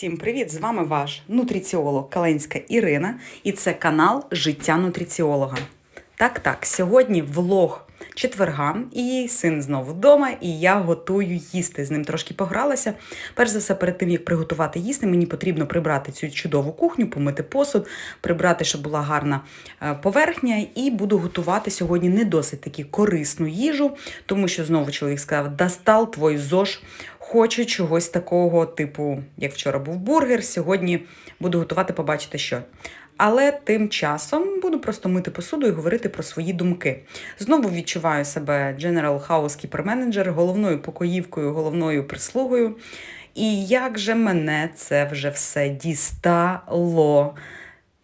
Всім привіт! З вами ваш нутриціолог Каленська Ірина, і це канал Життя нутриціолога. Так, так, сьогодні влог четверга, і син знову вдома, і я готую їсти. З ним трошки погралася. Перш за все, перед тим як приготувати їсти, мені потрібно прибрати цю чудову кухню, помити посуд, прибрати, щоб була гарна е, поверхня, і буду готувати сьогодні не досить таки корисну їжу, тому що знову чоловік сказав: Достал твой ЗОЖ. Хочу чогось такого, типу, як вчора був бургер, сьогодні буду готувати, побачити що. Але тим часом буду просто мити посуду і говорити про свої думки. Знову відчуваю себе General Housekeeper Manager, головною покоївкою, головною прислугою. І як же мене це вже все дістало.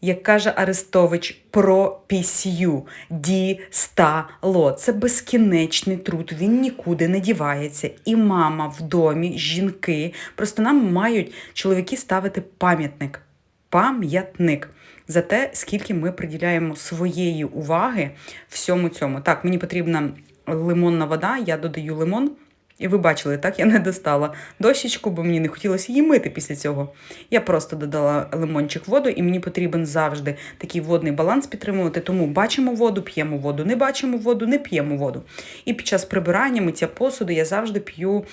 Як каже Арестович про пісю дістало. Це безкінечний труд, він нікуди не дівається. І мама в домі, жінки. Просто нам мають чоловіки ставити пам'ятник. Пам'ятник за те, скільки ми приділяємо своєї уваги всьому цьому. Так, мені потрібна лимонна вода, я додаю лимон. І ви бачили, так, я не достала дощечку, бо мені не хотілося її мити після цього. Я просто додала лимончик воду, і мені потрібен завжди такий водний баланс підтримувати. Тому бачимо воду, п'ємо воду, не бачимо воду, не п'ємо воду. І під час прибирання, миття посуду я завжди п'ю.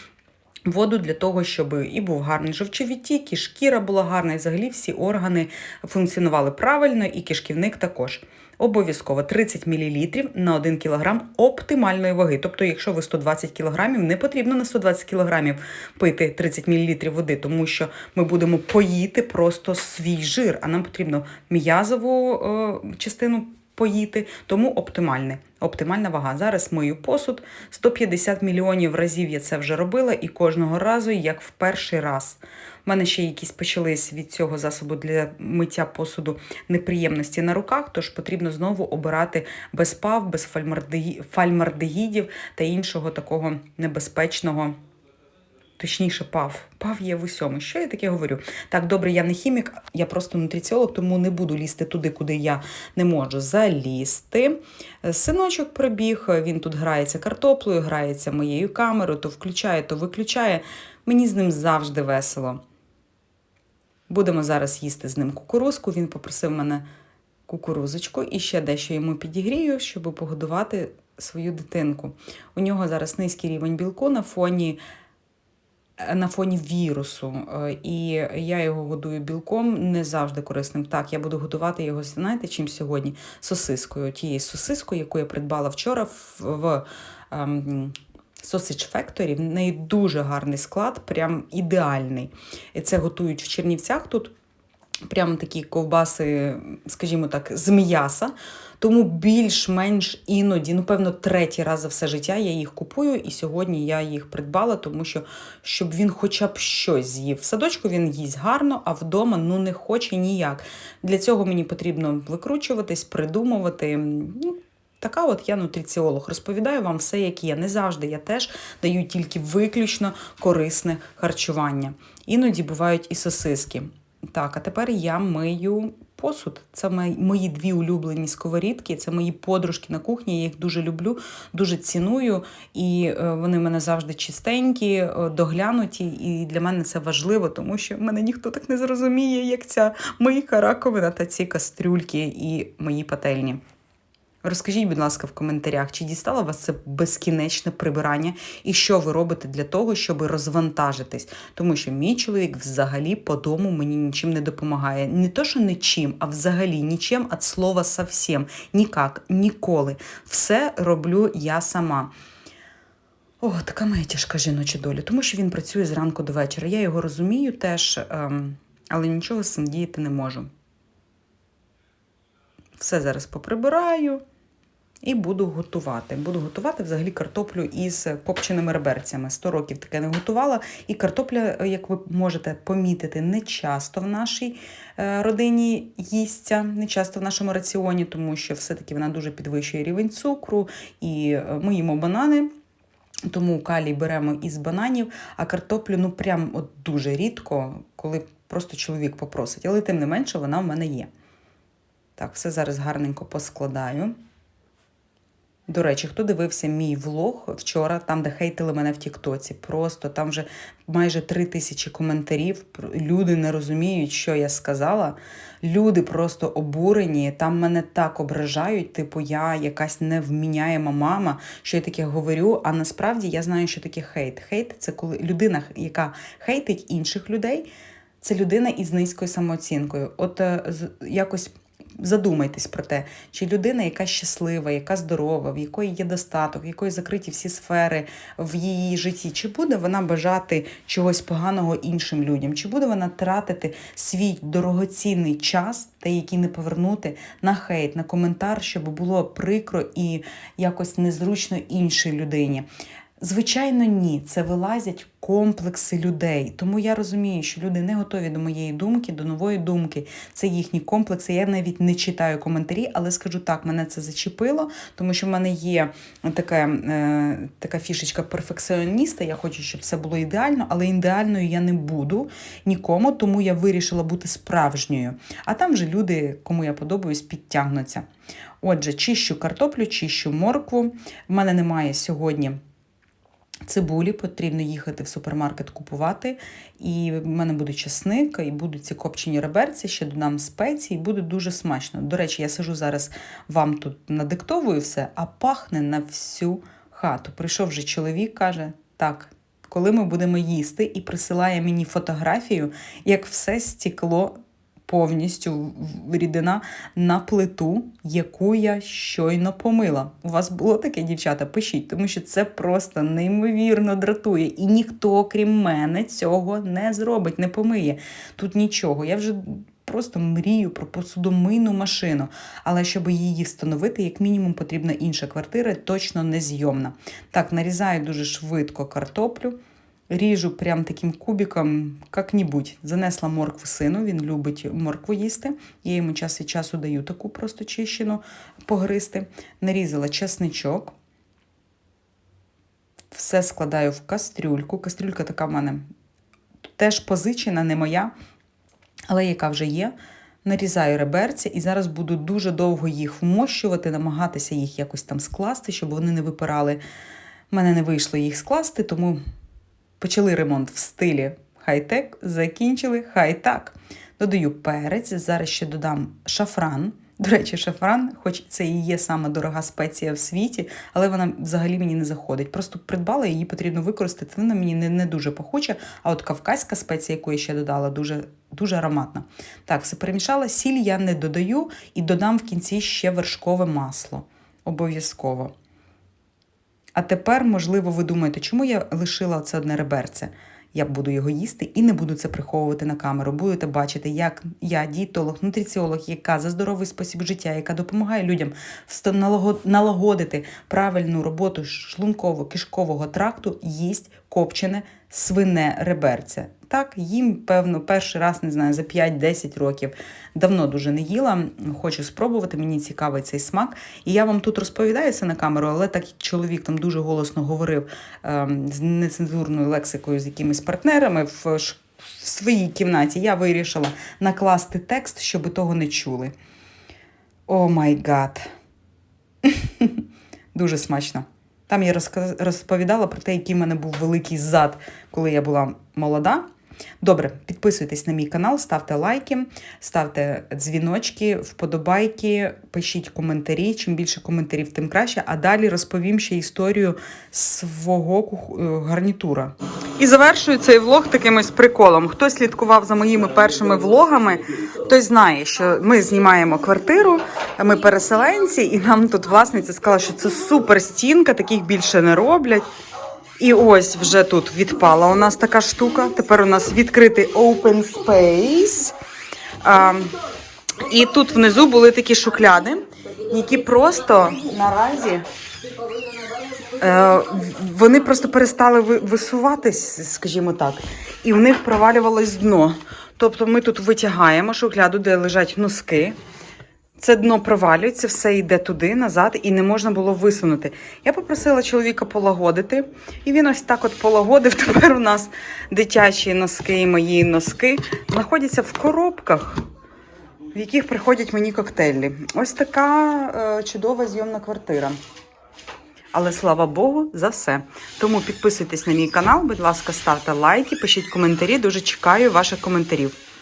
Воду для того, щоб і був гарний жовчовідтік, і шкіра була гарна, і взагалі всі органи функціонували правильно, і кишківник також. Обов'язково 30 мл на 1 кг оптимальної ваги. Тобто, якщо ви 120 кг, не потрібно на 120 кг пити 30 мл води, тому що ми будемо поїти просто свій жир, а нам потрібно м'язову е, частину поїти, тому оптимальне. Оптимальна вага. Зараз мию посуд. 150 мільйонів разів я це вже робила, і кожного разу, як в перший раз. У мене ще якісь почались від цього засобу для миття посуду неприємності на руках, тож потрібно знову обирати без пав, без фальмардегідів та іншого такого небезпечного. Точніше, пав. Пав є в усьому. Що я таке говорю? Так, добре, я не хімік, я просто нутриціолог, тому не буду лізти туди, куди я не можу залізти. Синочок пробіг, він тут грається картоплею, грається моєю камерою, то включає, то виключає. Мені з ним завжди весело. Будемо зараз їсти з ним кукурузку. Він попросив мене кукурузочку і ще дещо йому підігрію, щоб погодувати свою дитинку. У нього зараз низький рівень білку на фоні на фоні вірусу, е, і я його годую білком не завжди корисним. Так, я буду готувати його, знаєте, чим сьогодні? Сосискою. Тією сосискою, яку я придбала вчора в, в ем, Sausage Factory. В неї дуже гарний склад, прям ідеальний. І це готують в Чернівцях тут. Прямо такі ковбаси, скажімо так, з м'яса. Тому більш-менш іноді, ну, певно, третій раз за все життя я їх купую, і сьогодні я їх придбала, тому що щоб він хоча б щось з'їв. В садочку він їсть гарно, а вдома ну, не хоче ніяк. Для цього мені потрібно викручуватись, придумувати. Ну, Така от я нутриціолог. Розповідаю вам все, як є. Не завжди я теж даю тільки виключно корисне харчування. Іноді бувають і сосиски. Так, а тепер я мию посуд. Це мої дві улюблені сковорідки, це мої подружки на кухні. Я їх дуже люблю, дуже ціную. І е, вони в мене завжди чистенькі, е, доглянуті. І для мене це важливо, тому що мене ніхто так не зрозуміє, як ця мийка раковина та ці кастрюльки і мої пательні. Розкажіть, будь ласка, в коментарях, чи дістало вас це безкінечне прибирання, і що ви робите для того, щоб розвантажитись? Тому що мій чоловік взагалі по дому мені нічим не допомагає. Не то, що нічим, а взагалі нічим від слова совсем. Нікак, ніколи. Все роблю я сама. О, така моя тяжка жіноча доля, тому що він працює зранку до вечора. Я його розумію теж, ем, але нічого з цим діяти не можу. Все зараз поприбираю. І буду готувати. Буду готувати взагалі картоплю із копченими реберцями. 100 років таке не готувала. І картопля, як ви можете помітити, не часто в нашій е, родині їсться, не часто в нашому раціоні, тому що все-таки вона дуже підвищує рівень цукру. І е, ми їмо банани. Тому калій беремо із бананів, а картоплю ну прям от дуже рідко, коли просто чоловік попросить. Але тим не менше вона в мене є. Так, все зараз гарненько поскладаю. До речі, хто дивився мій влог вчора, там, де хейтили мене в Тіктоці, просто там вже майже три тисячі коментарів. Люди не розуміють, що я сказала. Люди просто обурені. Там мене так ображають. Типу, я якась невміняєма мама, що я таке говорю. А насправді я знаю, що таке хейт. Хейт це коли людина, яка хейтить інших людей, це людина із низькою самооцінкою. От е, якось задумайтесь про те, чи людина, яка щаслива, яка здорова, в якої є достаток, в якої закриті всі сфери в її житті, чи буде вона бажати чогось поганого іншим людям, чи буде вона тратити свій дорогоцінний час, та який не повернути на хейт, на коментар, щоб було прикро і якось незручно іншій людині. Звичайно, ні, це вилазять комплекси людей. Тому я розумію, що люди не готові до моєї думки, до нової думки. Це їхні комплекси. Я навіть не читаю коментарі, але скажу так, мене це зачепило, тому що в мене є така, е, така фішечка перфекціоніста. Я хочу, щоб все було ідеально, але ідеальною я не буду нікому, тому я вирішила бути справжньою. А там вже люди, кому я подобаюсь, підтягнуться. Отже, чищу картоплю, чищу моркву. В мене немає сьогодні. Цибулі потрібно їхати в супермаркет купувати. І в мене буде чесник, і будуть ці копчені реберці, ще додам спеції, і буде дуже смачно. До речі, я сижу зараз вам тут надиктовую все, а пахне на всю хату. Прийшов вже чоловік, каже: так, коли ми будемо їсти, і присилає мені фотографію, як все стекло повністю рідина на плиту, яку я щойно помила. У вас було таке, дівчата? Пишіть, тому що це просто неймовірно дратує. І ніхто, крім мене, цього не зробить, не помиє. Тут нічого. Я вже. Просто мрію про посудомийну машину, але щоб її встановити, як мінімум, потрібна інша квартира, точно незйомна. Так, нарізаю дуже швидко картоплю. Ріжу прям таким кубиком, як-небудь. Занесла моркву сину, він любить моркву їсти. Я йому час від часу даю таку просто чищену погристи. Нарізала чесничок. Все складаю в кастрюльку. Кастрюлька така в мене теж позичена, не моя, але яка вже є. Нарізаю реберці і зараз буду дуже довго їх вмощувати, намагатися їх якось там скласти, щоб вони не випирали. У мене не вийшло їх скласти, тому Почали ремонт в стилі хай-тек, закінчили хай-так. Додаю перець, зараз ще додам шафран. До речі, шафран, хоч це і є сама дорога спеція в світі, але вона взагалі мені не заходить. Просто придбала її потрібно використати. Вона мені не, не дуже пахуча, а от кавказька спеція, яку я ще додала, дуже, дуже ароматна. Так, все перемішала. Сіль я не додаю і додам в кінці ще вершкове масло. Обов'язково. А тепер, можливо, ви думаєте, чому я лишила це одне реберце? Я буду його їсти і не буду це приховувати на камеру. Будете бачити, як я, дієтолог, нутриціолог, яка за здоровий спосіб життя, яка допомагає людям налагодити правильну роботу шлунково-кишкового тракту, їсть копчене свине реберце. Так, їм, певно, перший раз, не знаю, за 5-10 років. Давно дуже не їла. Хочу спробувати, мені цікавий цей смак. І я вам тут розповідаю це на камеру, але так як чоловік там дуже голосно говорив ем, з нецензурною лексикою з якимись партнерами в, в своїй кімнаті, я вирішила накласти текст, щоб того не чули. О май гад. Дуже смачно. Там я розповідала про те, який в мене був великий зад, коли я була молода. Добре, підписуйтесь на мій канал, ставте лайки, ставте дзвіночки, вподобайки, пишіть коментарі. Чим більше коментарів, тим краще. А далі розповім ще історію свого е, гарнітура. І завершую цей влог таким приколом. Хто слідкував за моїми першими влогами, той знає, що ми знімаємо квартиру, ми переселенці, і нам тут власниця сказала, що це супер стінка, таких більше не роблять. І ось вже тут відпала у нас така штука. Тепер у нас відкритий open space. А, і тут внизу були такі шухляди, які просто наразі е, вони просто перестали висуватись, скажімо так, і в них провалювалось дно. Тобто ми тут витягаємо шухляду, де лежать носки. Це дно провалюється, все йде туди, назад, і не можна було висунути. Я попросила чоловіка полагодити, і він ось так от полагодив. Тепер у нас дитячі носки і мої носки знаходяться в коробках, в яких приходять мені коктейлі. Ось така е, чудова зйомна квартира. але слава Богу, за все. Тому підписуйтесь на мій канал, будь ласка, ставте лайки, пишіть коментарі. Дуже чекаю ваших коментарів.